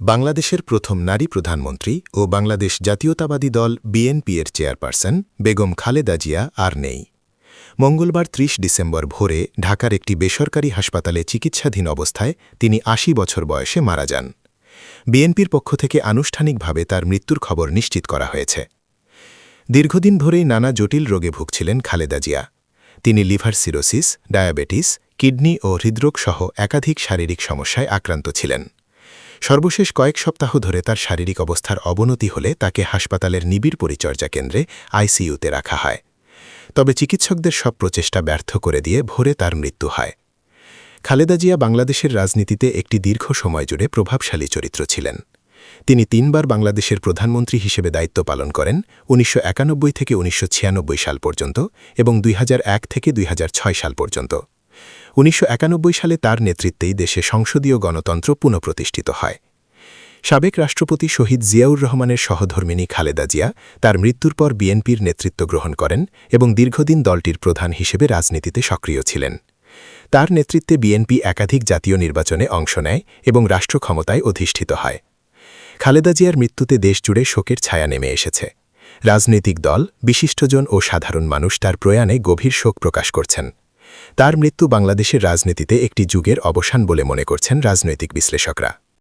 বাংলাদেশের প্রথম নারী প্রধানমন্ত্রী ও বাংলাদেশ জাতীয়তাবাদী দল বিএনপি এর চেয়ারপারসন বেগম খালেদা জিয়া আর নেই। মঙ্গলবার ৩০ ডিসেম্বর ভোরে ঢাকার একটি বেসরকারি হাসপাতালে চিকিৎসাধীন অবস্থায় তিনি আশি বছর বয়সে মারা যান। বিএনপির পক্ষ থেকে আনুষ্ঠানিকভাবে তার মৃত্যুর খবর নিশ্চিত করা হয়েছে। দীর্ঘদিন ধরেই নানা জটিল রোগে ভুগছিলেন খালেদা জিয়া। তিনি লিভার সিরোসিস, ডায়াবেটিস, কিডনি ও হৃদরোগ সহ একাধিক শারীরিক সমস্যায় আক্রান্ত ছিলেন। সর্বশেষ কয়েক সপ্তাহ ধরে তার শারীরিক অবস্থার অবনতি হলে তাকে হাসপাতালের নিবিড় পরিচর্যা কেন্দ্রে আইসিইউতে রাখা হয়। তবে চিকিৎসকদের সব প্রচেষ্টা ব্যর্থ করে দিয়ে ভোরে তার মৃত্যু হয়। খালেদা জিয়া বাংলাদেশের রাজনীতিতে একটি দীর্ঘ সময় জুড়ে প্রভাবশালী চরিত্র ছিলেন। তিনি তিনবার বাংলাদেশের প্রধানমন্ত্রী হিসেবে দায়িত্ব পালন করেন, উনিশশো একানব্বই থেকে উনিশশো ছিয়ানব্বই সাল পর্যন্ত এবং দুই হাজার এক থেকে দুই হাজার ছয় সাল পর্যন্ত। উনিশশো একানব্বই সালে তার নেতৃত্বেই দেশে সংসদীয় গণতন্ত্র পুনঃপ্রতিষ্ঠিত হয়। সাবেক রাষ্ট্রপতি শহীদ জিয়াউর রহমানের সহধর্মিনী খালেদা জিয়া তার মৃত্যুর পর বিএনপির নেতৃত্ব গ্রহণ করেন এবং দীর্ঘদিন দলটির প্রধান হিসেবে রাজনীতিতে সক্রিয় ছিলেন। তার নেতৃত্বে বিএনপি একাধিক জাতীয় নির্বাচনে অংশ নেয় এবং রাষ্ট্র ক্ষমতায় অধিষ্ঠিত হয়। খালেদা জিয়ার মৃত্যুতে দেশজুড়ে শোকের ছায়া নেমে এসেছে। রাজনৈতিক দল, বিশিষ্টজন ও সাধারণ মানুষ তার প্রয়াণে গভীর শোক প্রকাশ করছেন। তার মৃত্যু বাংলাদেশের রাজনীতিতে একটি যুগের অবসান বলে মনে করছেন রাজনৈতিক বিশ্লেষকরা।